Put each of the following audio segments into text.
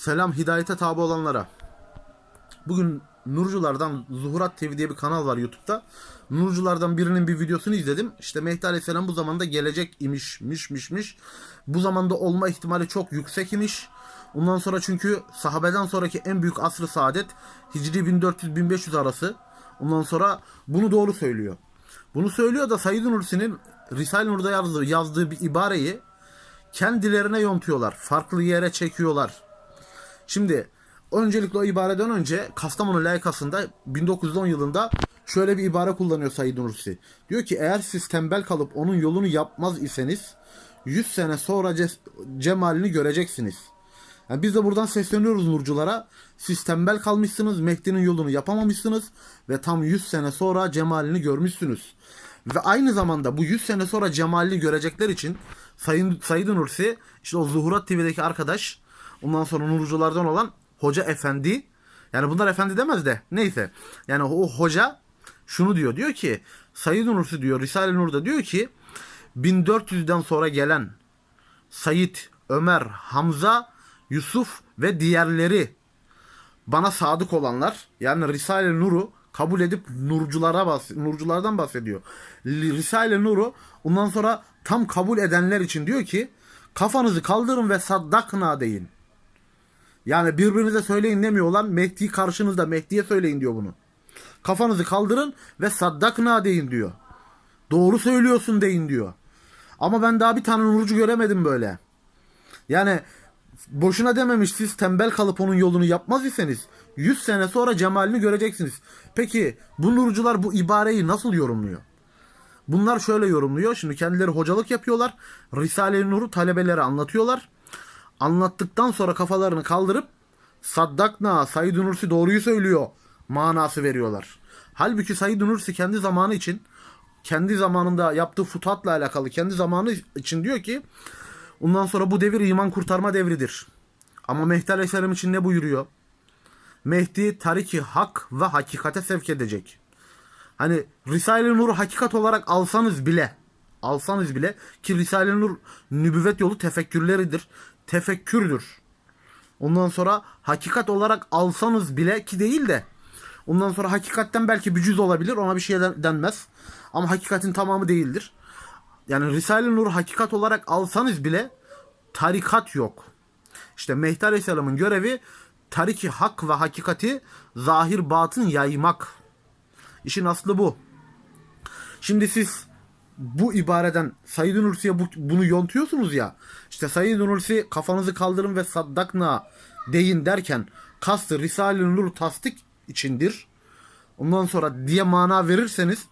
Selam hidayete tabi olanlara. Bugün Nurculardan Zuhurat TV diye bir kanal var YouTube'da. Nurculardan birinin bir videosunu izledim. İşte Mehdi Aleyhisselam bu zamanda gelecek imiş, miş, miş, miş. Bu zamanda olma ihtimali çok yüksek imiş. Ondan sonra çünkü sahabeden sonraki en büyük asrı saadet Hicri 1400-1500 arası. Ondan sonra bunu doğru söylüyor. Bunu söylüyor da Said Nursi'nin Risale-i Nur'da yazdığı, yazdığı bir ibareyi kendilerine yontuyorlar. Farklı yere çekiyorlar. Şimdi öncelikle o ibareden önce Kastamonu layıkasında 1910 yılında şöyle bir ibare kullanıyor Said Nursi. Diyor ki eğer siz tembel kalıp onun yolunu yapmaz iseniz 100 sene sonra ce- cemalini göreceksiniz. Yani biz de buradan sesleniyoruz nurculara. Siz tembel kalmışsınız, Mehdi'nin yolunu yapamamışsınız ve tam 100 sene sonra cemalini görmüşsünüz. Ve aynı zamanda bu 100 sene sonra cemalini görecekler için Sayın Said Nursi işte o Zuhurat TV'deki arkadaş ondan sonra nurculardan olan Hoca Efendi yani bunlar efendi demez de neyse yani o hoca şunu diyor diyor ki Said Nursi diyor Risale-i Nur'da diyor ki 1400'den sonra gelen Said, Ömer, Hamza, Yusuf ve diğerleri bana sadık olanlar yani Risale-i Nur'u kabul edip nurculara bahs nurculardan bahsediyor. Risale-i Nur'u ondan sonra tam kabul edenler için diyor ki kafanızı kaldırın ve saddakna deyin. Yani birbirinize söyleyin demiyor olan Mehdi karşınızda Mehdi'ye söyleyin diyor bunu. Kafanızı kaldırın ve saddakna deyin diyor. Doğru söylüyorsun deyin diyor. Ama ben daha bir tane nurcu göremedim böyle. Yani boşuna dememiş siz tembel kalıp onun yolunu yapmaz iseniz 100 sene sonra cemalini göreceksiniz. Peki bu nurcular bu ibareyi nasıl yorumluyor? Bunlar şöyle yorumluyor. Şimdi kendileri hocalık yapıyorlar. Risale-i Nur'u talebelere anlatıyorlar. Anlattıktan sonra kafalarını kaldırıp Saddakna, Said Nursi doğruyu söylüyor manası veriyorlar. Halbuki Said Nursi kendi zamanı için kendi zamanında yaptığı futatla alakalı kendi zamanı için diyor ki ondan sonra bu devir iman kurtarma devridir. Ama Mehdi Aleyhisselam için ne buyuruyor? Mehdi tariki hak ve hakikate sevk edecek. Hani Risale-i Nur'u hakikat olarak alsanız bile alsanız bile ki Risale-i Nur nübüvvet yolu tefekkürleridir. Tefekkürdür. Ondan sonra hakikat olarak alsanız bile ki değil de ondan sonra hakikatten belki bir cüz olabilir ona bir şey den- denmez. Ama hakikatin tamamı değildir. Yani Risale-i Nur hakikat olarak alsanız bile tarikat yok. İşte Mehdi Aleyhisselam'ın görevi tariki hak ve hakikati zahir batın yaymak. İşin aslı bu. Şimdi siz bu ibareden Said Nursi'ye bu, bunu yontuyorsunuz ya. İşte Said Nursi kafanızı kaldırın ve saddakna deyin derken kastı Risale-i Nur tasdik içindir. Ondan sonra diye mana verirseniz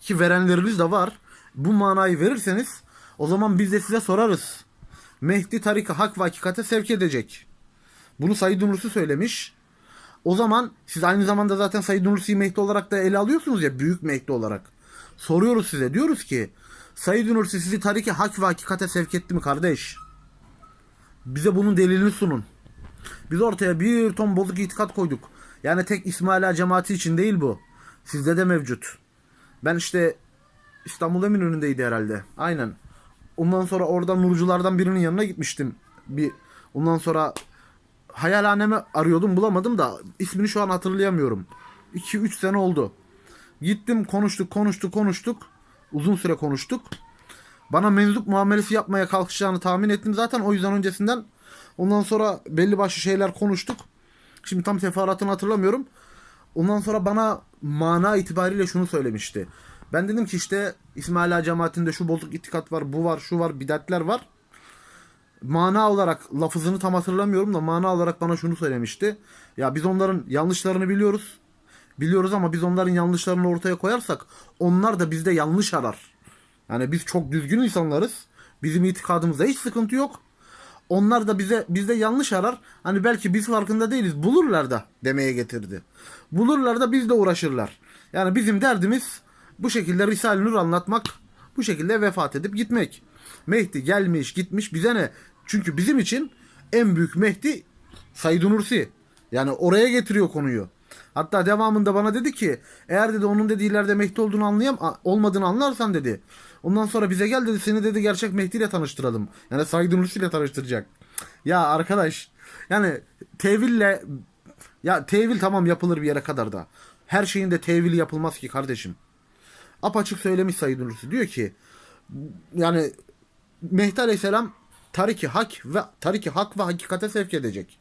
ki verenleriniz de var. Bu manayı verirseniz o zaman biz de size sorarız. Mehdi tarikı hak ve hakikate sevk edecek. Bunu Said Nursi söylemiş. O zaman siz aynı zamanda zaten Said Nursi'yi Mehdi olarak da ele alıyorsunuz ya büyük Mehdi olarak. Soruyoruz size diyoruz ki Said Nursi sizi tariki hak ve hakikate sevk etti mi kardeş? Bize bunun delilini sunun. Biz ortaya bir ton bozuk itikat koyduk. Yani tek İsmaila cemaati için değil bu. Sizde de mevcut. Ben işte İstanbul Eminönü'ndeydi herhalde. Aynen. Ondan sonra orada nurculardan birinin yanına gitmiştim. Bir ondan sonra hayalhanemi arıyordum bulamadım da ismini şu an hatırlayamıyorum. 2-3 sene oldu. Gittim konuştuk konuştuk konuştuk. Uzun süre konuştuk. Bana menzup muamelesi yapmaya kalkışacağını tahmin ettim zaten o yüzden öncesinden. Ondan sonra belli başlı şeyler konuştuk. Şimdi tam teferruatını hatırlamıyorum. Ondan sonra bana mana itibariyle şunu söylemişti. Ben dedim ki işte İsmaila cemaatinde şu bozuk itikat var, bu var, şu var, bidatler var. Mana olarak lafızını tam hatırlamıyorum da mana olarak bana şunu söylemişti. Ya biz onların yanlışlarını biliyoruz. Biliyoruz ama biz onların yanlışlarını ortaya koyarsak onlar da bizde yanlış arar. Yani biz çok düzgün insanlarız. Bizim itikadımızda hiç sıkıntı yok. Onlar da bize bizde yanlış arar. Hani belki biz farkında değiliz. Bulurlar da demeye getirdi. Bulurlar da bizle uğraşırlar. Yani bizim derdimiz bu şekilde Risale-i Nur anlatmak. Bu şekilde vefat edip gitmek. Mehdi gelmiş gitmiş bize ne? Çünkü bizim için en büyük Mehdi Said Nursi. Yani oraya getiriyor konuyu. Hatta devamında bana dedi ki eğer dedi onun dedi ileride Mehdi olduğunu anlayam olmadığını anlarsan dedi. Ondan sonra bize gel dedi seni dedi gerçek Mehdi ile tanıştıralım. Yani Said Nursi ile tanıştıracak. Ya arkadaş yani teville ya tevil tamam yapılır bir yere kadar da. Her şeyin de tevili yapılmaz ki kardeşim. Apaçık söylemiş Said Nursi. Diyor ki yani Mehdi Aleyhisselam tariki hak ve tariki hak ve hakikate sevk edecek.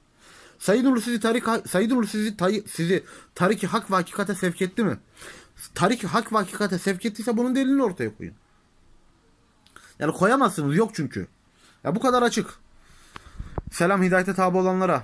Said Nursi sizi tarik Said Nursi sizi, tay, sizi tariki hak ve hakikate sevk etti mi? Tariki hak ve hakikate sevk ettiyse bunun delilini ortaya koyun. Yani koyamazsınız yok çünkü. Ya bu kadar açık. Selam hidayete tabi olanlara.